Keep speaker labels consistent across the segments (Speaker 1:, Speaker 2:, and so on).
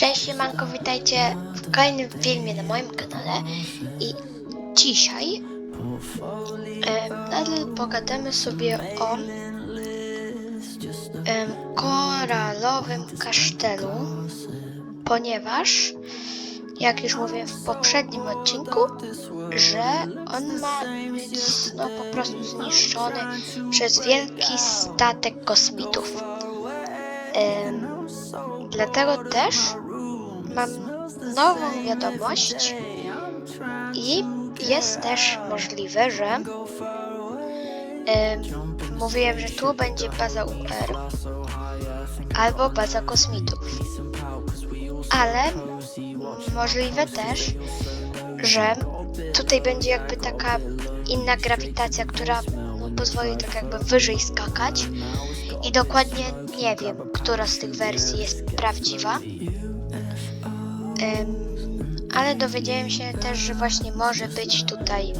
Speaker 1: Cześć siemanko, witajcie w kolejnym filmie na moim kanale i dzisiaj nadal pogadamy sobie o koralowym kasztelu, ponieważ jak już mówiłem w poprzednim odcinku, że on ma być no, po prostu zniszczony przez wielki statek kosmitów. Dlatego też mam nową wiadomość i jest też możliwe, że em, mówiłem, że tu będzie baza UR albo baza kosmitów. Ale możliwe też, że tutaj będzie jakby taka inna grawitacja, która pozwoli tak jakby wyżej skakać i dokładnie nie wiem, która z tych wersji jest prawdziwa. Ale dowiedziałem się też, że właśnie może być tutaj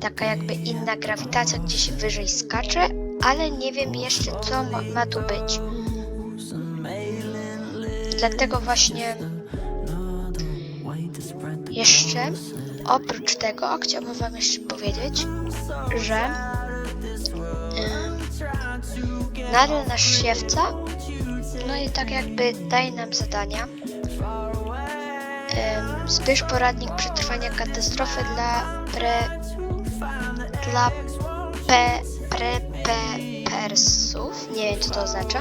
Speaker 1: taka jakby inna grawitacja, gdzie się wyżej skacze, ale nie wiem jeszcze co ma, ma tu być. Dlatego właśnie jeszcze oprócz tego chciałbym wam jeszcze powiedzieć, że nadal nasz siewca no i tak jakby daje nam zadania. Zbierz poradnik przetrwania katastrofy dla pre... dla pe... pre... pe... persów. Nie wiem co to oznacza.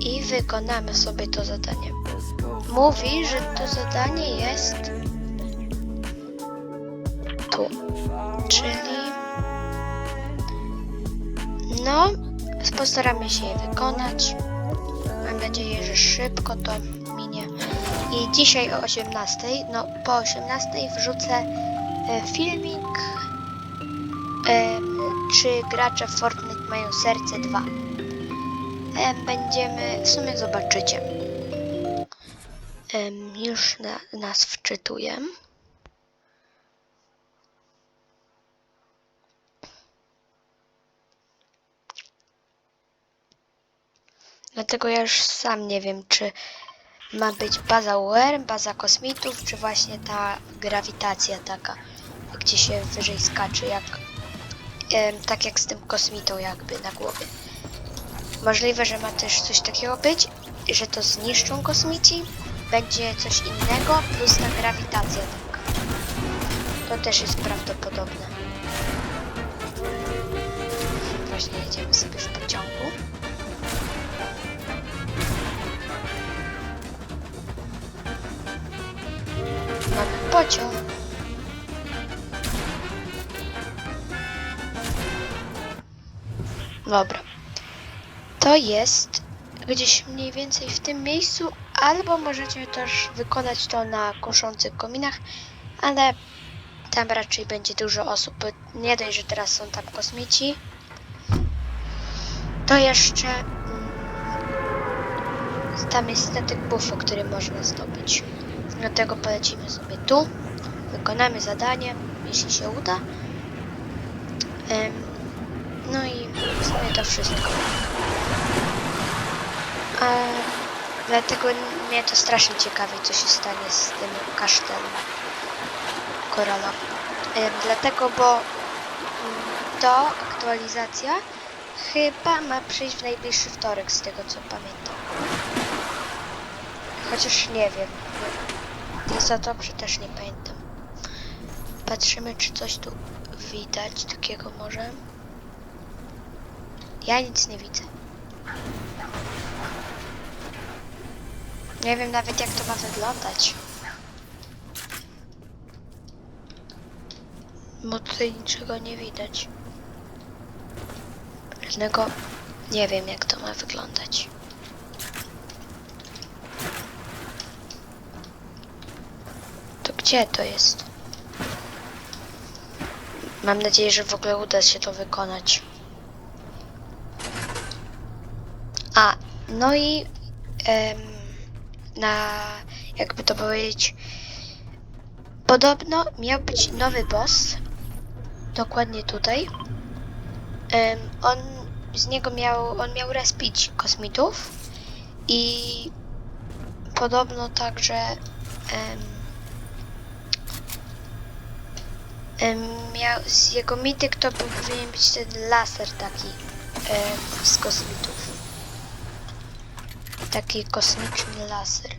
Speaker 1: I wykonamy sobie to zadanie. Mówi, że to zadanie jest tu. Czyli no, postaramy się je wykonać. Mam nadzieję, że szybko to. I dzisiaj o 18, no po 18 wrzucę e, filmik em, czy gracze w Fortnite mają serce 2. Em, Będziemy, w sumie zobaczycie. Em, Już na, nas wczytuję. Dlatego ja już sam nie wiem, czy ma być baza UR, baza kosmitów, czy właśnie ta grawitacja taka, gdzie się wyżej skacze, jak em, tak jak z tym kosmitą jakby na głowie. Możliwe, że ma też coś takiego być, że to zniszczą kosmici, będzie coś innego, plus ta grawitacja taka. To też jest prawdopodobne. Właśnie jedziemy sobie w pociągu. Pociąg. Dobra. To jest gdzieś mniej więcej w tym miejscu, albo możecie też wykonać to na kuszących kominach, ale tam raczej będzie dużo osób, nie dość, że teraz są tam kosmici, to jeszcze mm, tam jest statek bufo, który można zdobyć. Dlatego polecimy sobie tu, wykonamy zadanie, jeśli się uda. No i w sumie to wszystko. A, dlatego mnie to strasznie ciekawi, co się stanie z tym kasztelem. Em, dlatego, bo mm, to aktualizacja chyba ma przyjść w najbliższy wtorek, z tego co pamiętam. Chociaż nie wiem. Nie za dobrze też nie pamiętam. Patrzymy, czy coś tu widać takiego może. Ja nic nie widzę. Nie wiem nawet jak to ma wyglądać. Bo tutaj niczego nie widać. Żadnego nie wiem jak to ma wyglądać. To gdzie to jest? Mam nadzieję, że w ogóle uda się to wykonać. A, no i em, na, jakby to powiedzieć, podobno miał być nowy boss, dokładnie tutaj. Em, on z niego miał, on miał respić kosmitów i podobno także em, em, miał, z jego mityk to powinien być ten laser taki z kosmitów. Taki kosmiczny laser.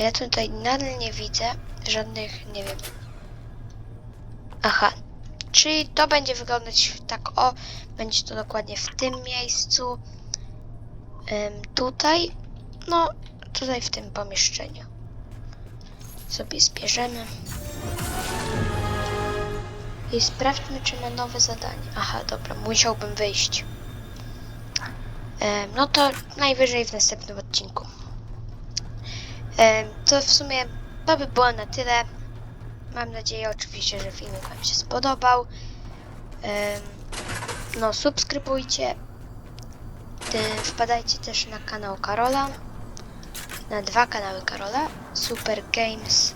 Speaker 1: A ja tutaj nadal nie widzę żadnych, nie wiem. Aha, czyli to będzie wyglądać tak o, będzie to dokładnie w tym miejscu. Em, tutaj, no tutaj w tym pomieszczeniu. Sobie zbierzemy. I sprawdźmy, czy ma nowe zadanie. Aha, dobra, musiałbym wyjść. Em, no to najwyżej w następnym odcinku. Em, to w sumie to by było na tyle. Mam nadzieję oczywiście, że film Wam się spodobał. Em, no, subskrybujcie. Wpadajcie też na kanał Karola. Na dwa kanały Karola. Super Games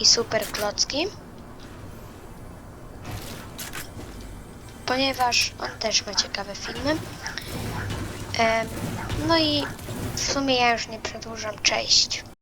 Speaker 1: i Super Klocki. Ponieważ on też ma ciekawe filmy. Em, no i w sumie ja już nie przedłużam. Cześć.